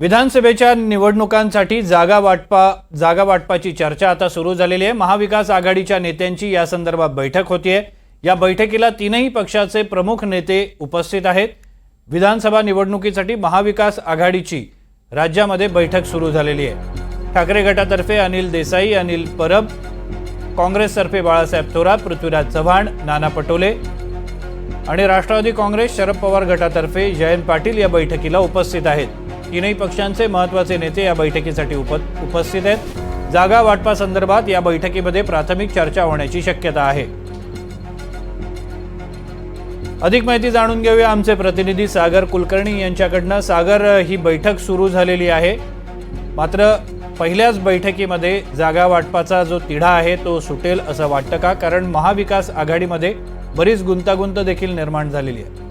विधानसभेच्या निवडणुकांसाठी जागा वाटपा जागा वाटपाची चर्चा आता सुरू झालेली आहे. महाविकास आघाडीच्या नेत्यांची या संदर्भात बैठक होतीये. या बैठकीला तीनही पक्षाचे प्रमुख नेते उपस्थित आहेत. विधानसभा निवडणुकीसाठी महाविकास आघाडीची राज्यामध्ये बैठक सुरू झालेली आहे. ठाकरे गटातर्फे अनिल देसाई अनिल परब काँग्रेसतर्फे बाळासाहेब थोरात पृथ्वीराज चव्हाण नाना पटोले आणि राष्ट्रवादी काँग्रेस शरद पवार गटातर्फे जयंत पाटील या बैठकीला उपस्थित आहेत. तीनही पक्षांचे महत्त्वाचे नेते या बैठकीसाठी उप उपस्थित आहेत. जागा वाटपासंदर्भात या बैठकीमध्ये प्राथमिक चर्चा होण्याची शक्यता आहे. अधिक माहिती जाणून घेऊया आमचे प्रतिनिधी सागर कुलकर्णी यांच्याकडनं. सागर ही बैठक सुरू झालेली आहे. मात्र पहिल्याच बैठकीमध्ये जागा वाटपाचा जो तिढा आहे तो सुटेल असं वाटतं का? कारण महाविकास आघाडीमध्ये बरीच गुंतागुंत देखील निर्माण झालेली आहे.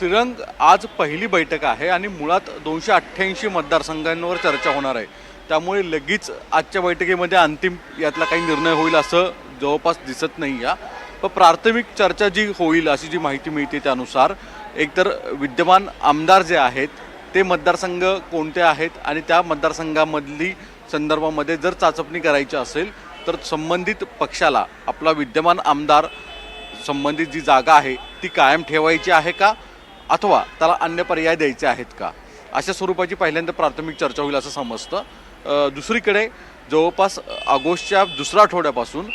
श्रीरंग आज पहिली बैठक आहे आणि मुळात दोनशे अठ्ठ्याऐंशी मतदारसंघांवर चर्चा होणार आहे. त्यामुळे लगेच आजच्या बैठकीमध्ये अंतिम यातला काही निर्णय होईल असं जवळपास दिसत नाही या पण प्राथमिक चर्चा जी होईल अशी जी माहिती मिळते त्यानुसार एकतर विद्यमान आमदार जे आहेत ते मतदारसंघ कोणते आहेत आणि त्या मतदारसंघामधली संदर्भामध्ये जर चाचपणी करायची असेल तर संबंधित पक्षाला आपला विद्यमान आमदार संबंधित जी जागा आहे ती कायम ठेवायची आहे का? अथवा त्याला अन्य पर्याय द्यायचे आहेत का? अशा स्वरूपाची पहिल्यांदा प्राथमिक चर्चा होईल असं समजतं. दुसरीकडे जवळपास ऑगस्टच्या दुसऱ्या आठवड्यापासून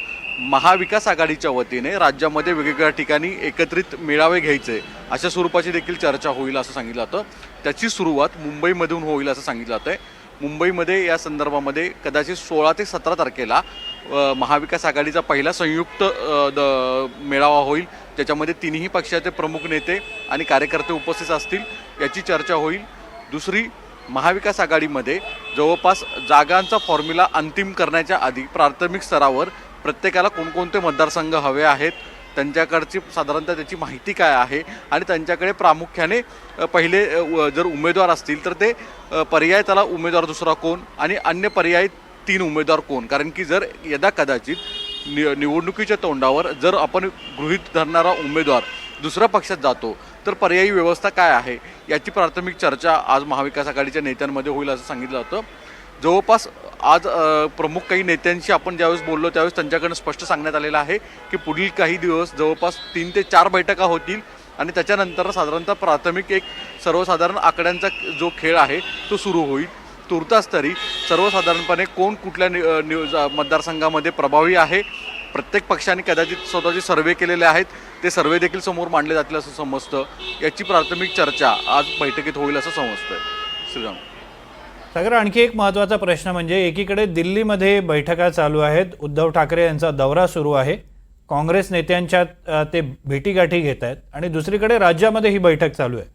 महाविकास आघाडीच्या वतीने राज्यामध्ये वेगवेगळ्या ठिकाणी एकत्रित मेळावे घ्यायचे अशा स्वरूपाची देखील चर्चा होईल असं सांगितलं जातं. त्याची सुरुवात मुंबईमधून होईल असं सांगितलं जातं आहे मुंबईमध्ये या संदर्भामध्ये कदाचित सोळा ते सतरा तारखेला महाविकास आघाडीचा पहिला संयुक्त द- मेळावा होईल. ज्याच्यामध्ये तिन्ही पक्षाचे प्रमुख नेते आणि कार्यकर्ते उपस्थित असतील याची चर्चा होईल. दुसरी महाविकास आघाडीमध्ये जवळपास जागांचा फॉर्म्युला अंतिम करण्याच्या आधी प्राथमिक स्तरावर प्रत्येकाला कोणकोणते मतदारसंघ हवे आहेत त्यांच्याकडची साधारणतः त्याची माहिती काय आहे आणि त्यांच्याकडे प्रामुख्याने पहिले जर उमेदवार असतील तर ते पर्याय त्याला उमेदवार दुसरा कोण आणि अन्य पर्याय तीन उमेदवार कोण? कारण की जर यदा कदाचित नि निवडणुकीच्या तोंडावर जर आपण गृहीत धरणारा उमेदवार दुसऱ्या पक्षात जातो तर पर्यायी व्यवस्था काय आहे? याची प्राथमिक चर्चा आज महाविकास आघाडीच्या नेत्यांमध्ये होईल असं सांगितलं जातं. जवळपास आज प्रमुख काही नेत्यांशी आपण ज्यावेळेस बोललो त्यावेळेस त्यांच्याकडनं स्पष्ट सांगण्यात आलेलं आहे की पुढील काही दिवस जवळपास तीन ते चार बैठका होतील आणि त्याच्यानंतर साधारणतः प्राथमिक एक सर्वसाधारण आकड्यांचा जो खेळ आहे तो सुरू होईल. तुर्तास तरी सर्वसाधारणपणे कोण कुठल्या नि अ, मतदारसंघामध्ये प्रभावी आहे? प्रत्येक पक्षाने कदाचित स्वतःचे सर्वे केलेले आहेत. ते सर्वे देखील समोर मांडले जातील असं समजतं. याची प्राथमिक चर्चा आज बैठकीत होईल असं समजतं श्रीराम. सागर आणखी एक महत्त्वाचा प्रश्न म्हणजे एकीकडे दिल्लीमध्ये बैठका चालू आहेत. उद्धव ठाकरे यांचा दौरा सुरू आहे. काँग्रेस नेत्यांच्या ते भेटीगाठी घेत आहेत. आणि दुसरीकडे राज्यामध्ये ही बैठक चालू आहे.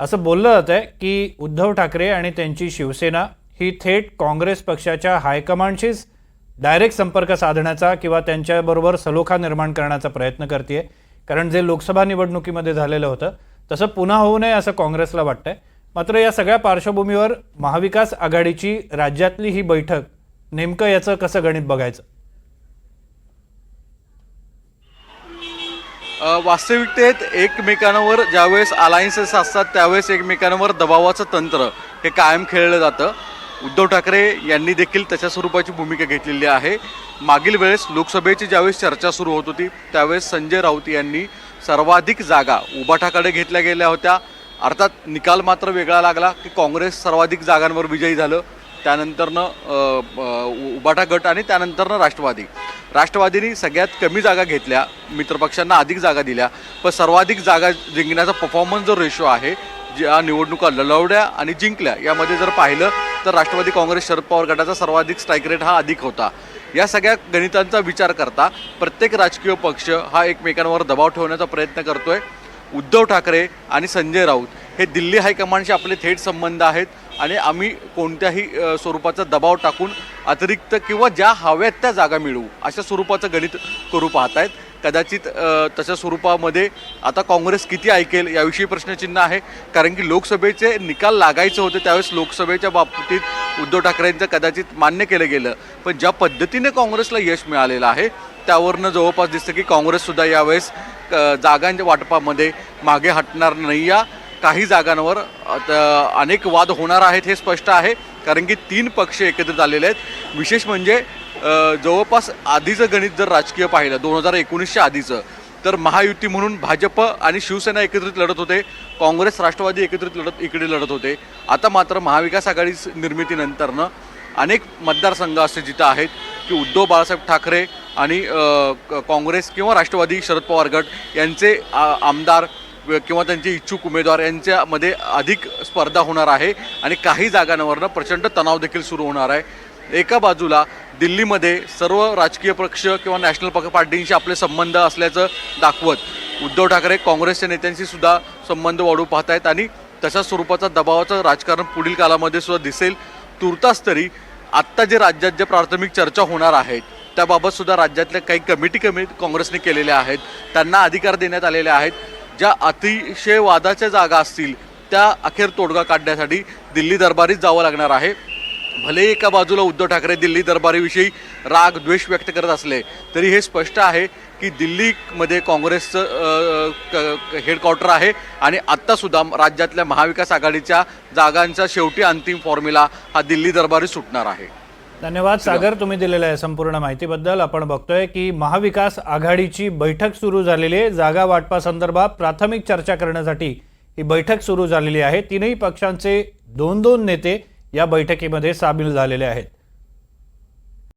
असं बोललं जात आहे की उद्धव ठाकरे आणि त्यांची शिवसेना ही थेट काँग्रेस पक्षाच्या हायकमांडशीच डायरेक्ट संपर्क साधण्याचा किंवा त्यांच्याबरोबर सलोखा निर्माण करण्याचा प्रयत्न करते कारण जे लोकसभा निवडणुकीमध्ये झालेलं होतं तसं पुन्हा होऊ नये असं काँग्रेसला वाटतंय. मात्र या सगळ्या पार्श्वभूमीवर महाविकास आघाडीची राज्यातली ही बैठक नेमकं याचं कसं गणित बघायचं? वास्तविकतेत एकमेकांवर ज्यावेळेस अलायन्सेस असतात त्यावेळेस एकमेकांवर दबावाचं तंत्र हे कायम खेळलं जातं. उद्धव ठाकरे यांनी देखील तशा स्वरूपाची भूमिका घेतलेली आहे. मागील वेळेस लोकसभेची ज्यावेळेस चर्चा सुरू होत होती त्यावेळेस संजय राऊत यांनी सर्वाधिक जागा उबाठाकडे घेतल्या गेल्या होत्या. अर्थात निकाल मात्र वेगळा लागला की काँग्रेस सर्वाधिक जागांवर विजयी झालं त्यानंतरनं उबाटा गट आणि त्यानंतरनं राष्ट्रवादी. राष्ट्रवादीने सगळ्यात कमी जागा घेतल्या मित्रपक्षांना अधिक जागा दिल्या पण सर्वाधिक जागा जिंकण्याचा परफॉर्मन्स जो रेशो आहे ज्या निवडणुका लढवल्या आणि जिंकल्या यामध्ये जर पाहिलं तर राष्ट्रवादी काँग्रेस शरद पवार गटाचा सर्वाधिक स्ट्राईक रेट हा अधिक होता. या सगळ्या गणितांचा विचार करता प्रत्येक राजकीय पक्ष हा एकमेकांवर दबाव ठेवण्याचा प्रयत्न करतोय. उद्धव ठाकरे आणि संजय राऊत हे दिल्ली हायकमांडशी आपले थेट संबंध आहेत आणि आम्ही कोणत्याही स्वरूपाचा दबाव टाकून अतिरिक्त किंवा ज्या हव्यात त्या जागा मिळवू अशा स्वरूपाचं गणित करू पाहतायत. कदाचित तशा स्वरूपामध्ये आता काँग्रेस किती ऐकेल याविषयी प्रश्नचिन्ह आहे. कारण की लोकसभेचे निकाल लागायचे होते त्यावेळेस लोकसभेच्या बाबतीत उद्धव ठाकरेंचं कदाचित मान्य केलं गेलं. पण ज्या पद्धतीने काँग्रेसला यश मिळालेलं आहे त्यावरनं जवळपास दिसतं की काँग्रेससुद्धा यावेळेस जागांच्या वाटपामध्ये मागे हटणार नाही. या काही जागांवर अनेक वाद होणार आहेत हे स्पष्ट आहे कारण की तीन पक्ष एकत्रित आलेले आहेत. विशेष म्हणजे जवळपास आधीचं गणित जर राजकीय पाहिलं दोन हजार एकोणीसच्या आधीचं तर महायुती म्हणून भाजप आणि शिवसेना एकत्रित लढत होते काँग्रेस राष्ट्रवादी एकत्रित लढत इकडे लढत होते. आता मात्र महाविकास आघाडी निर्मितीनंतरनं अनेक मतदारसंघ असे जिथं आहेत की उद्धव बाळासाहेब ठाकरे आणि क- काँग्रेस किंवा राष्ट्रवादी शरद पवार गट यांचे आमदार किंवा त्यांचे इच्छुक उमेदवार यांच्यामध्ये अधिक स्पर्धा होणार आहे आणि काही जागांवरनं प्रचंड तणाव देखील सुरू होणार आहे. एका बाजूला दिल्लीमध्ये सर्व राजकीय पक्ष किंवा नॅशनल पक्ष पार्टींशी आपले संबंध असल्याचं दाखवत उद्धव ठाकरे काँग्रेसच्या नेत्यांशी सुद्धा संबंध वाढू पाहत आहेत आणि तशाच स्वरूपाचा दबावाचं राजकारण पुढील काळामध्ये सुद्धा दिसेल. तुर्तास तरी आत्ता जे राज्यात ज्या प्राथमिक चर्चा होणार आहेत त्याबाबतसुद्धा राज्यातल्या काही कमिटी कमी काँग्रेसने केलेल्या आहेत. त्यांना अधिकार देण्यात आलेले आहेत. ज्या अतिशय वादाच्या जागा असतील त्या अखेर तोडगा काढण्यासाठी दिल्ली दरबारीत जावं लागणार आहे. भले एका बाजूला उद्धव ठाकरे दिल्ली दरबारीविषयी राग द्वेष व्यक्त करत असले तरी हे स्पष्ट आहे की दिल्लीमध्ये काँग्रेसचं क- हेडक्वार्टर आहे आणि आत्तासुद्धा राज्यातल्या महाविकास आघाडीच्या जागांचा शेवटी अंतिम फॉर्म्युला हा दिल्ली दरबारी सुटणार आहे. धन्यवाद सागर तुम्ही दिलेल्या या संपूर्ण माहितीबद्दल. आपण बघतोय की महाविकास आघाडीची बैठक सुरू झालेली आहे. जागा वाटपासंदर्भात प्राथमिक चर्चा करण्यासाठी ही बैठक सुरू झालेली आहे. तीनही पक्षांचे दोन दोन नेते या बैठकीमध्ये सामील झालेले आहेत.